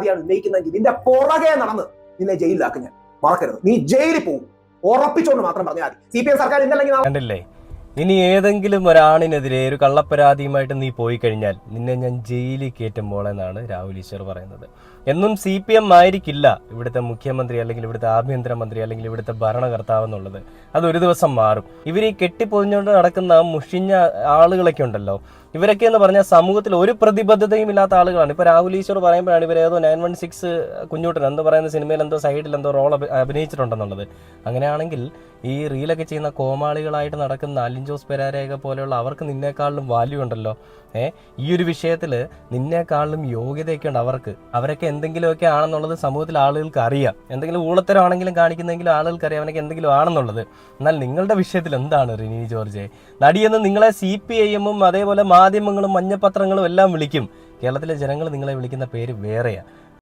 പരാതിയാണ് ഉന്നയിക്കുന്നതെങ്കിൽ നിന്റെ പുറകെ നടന്ന് നിന്നെ ജയിലിലാക്കും ഞാൻ. മറക്കരുത്. നീ ജയിലിൽ പോകും ഉറപ്പിച്ചോണ്ട് മാത്രം പറഞ്ഞാൽ മതി. സി പി എം സർക്കാർ ഇന്നല്ലെങ്കിൽ ഇനി ഏതെങ്കിലും ഒരാണിനെതിരെ ഒരു കള്ളപ്പരാതിയുമായിട്ട് നീ പോയി കഴിഞ്ഞാൽ നിന്നെ ഞാൻ ജയിലിൽ കയറ്റുമ്പോൾ എന്നാണ് രാഹുൽ ഈശ്വർ പറയുന്നത്. എന്നും സി പി എം ആയിരിക്കില്ല ഇവിടുത്തെ മുഖ്യമന്ത്രി അല്ലെങ്കിൽ ഇവിടുത്തെ ആഭ്യന്തരമന്ത്രി അല്ലെങ്കിൽ ഇവിടുത്തെ ഭരണകർത്താവ് എന്നുള്ളത് അത് ഒരു ദിവസം മാറും. ഇവർ ഈ കെട്ടിപ്പൊതിഞ്ഞുകൊണ്ട് നടക്കുന്ന മുഷിഞ്ഞ ആളുകളൊക്കെ ഉണ്ടല്ലോ. ഇവരൊക്കെ എന്ന് പറഞ്ഞാൽ സമൂഹത്തിൽ ഒരു പ്രതിബദ്ധതയും ഇല്ലാത്ത ആളുകളാണ്. ഇപ്പൊ രാഹുൽ ഈശ്വർ പറയുമ്പോഴാണ് ഇവർ ഏതോ നയൻ വൺ സിക്സ് കുഞ്ഞുട്ടൻ എന്ന് പറയുന്ന സിനിമയിൽ എന്തോ സൈഡിൽ എന്തോ റോൾ അഭിനയിച്ചിട്ടുണ്ടെന്നുള്ളത്. അങ്ങനെയാണെങ്കിൽ ഈ റീലൊക്കെ ചെയ്യുന്ന കോമാളികളായിട്ട് നടക്കുന്ന അലിൻ ജോസ് പെരാരയൊക്കെ പോലെയുള്ള അവർക്ക് നിന്നേക്കാളിലും വാല്യൂ ഉണ്ടല്ലോ. ഏ ഈ ഒരു വിഷയത്തിൽ നിന്നേക്കാളിലും യോഗ്യതയൊക്കെ ഉണ്ട് അവർക്ക്. അവരൊക്കെ എന്തെങ്കിലുമൊക്കെ ആണെന്നുള്ളത് സമൂഹത്തിൽ ആളുകൾക്ക് അറിയാം. എന്തെങ്കിലും ഊളത്തരമാണെങ്കിലും കാണിക്കുന്നെങ്കിലും ആളുകൾക്ക് അറിയാം അവനൊക്കെ എന്തെങ്കിലും ആണെന്നുള്ളത്. എന്നാൽ നിങ്ങളുടെ വിഷയത്തിൽ എന്താണ് റിനി ജോർജ്? നടിയെന്ന് നിങ്ങളെ സി പി ഐ എമ്മും അതേപോലെ മാധ്യമങ്ങളും മഞ്ഞപത്രങ്ങളും എല്ലാം വിളിക്കും. കേരളത്തിലെ ജനങ്ങൾ നിങ്ങളെ വിളിക്കുന്ന പേര് വേറെയാണ്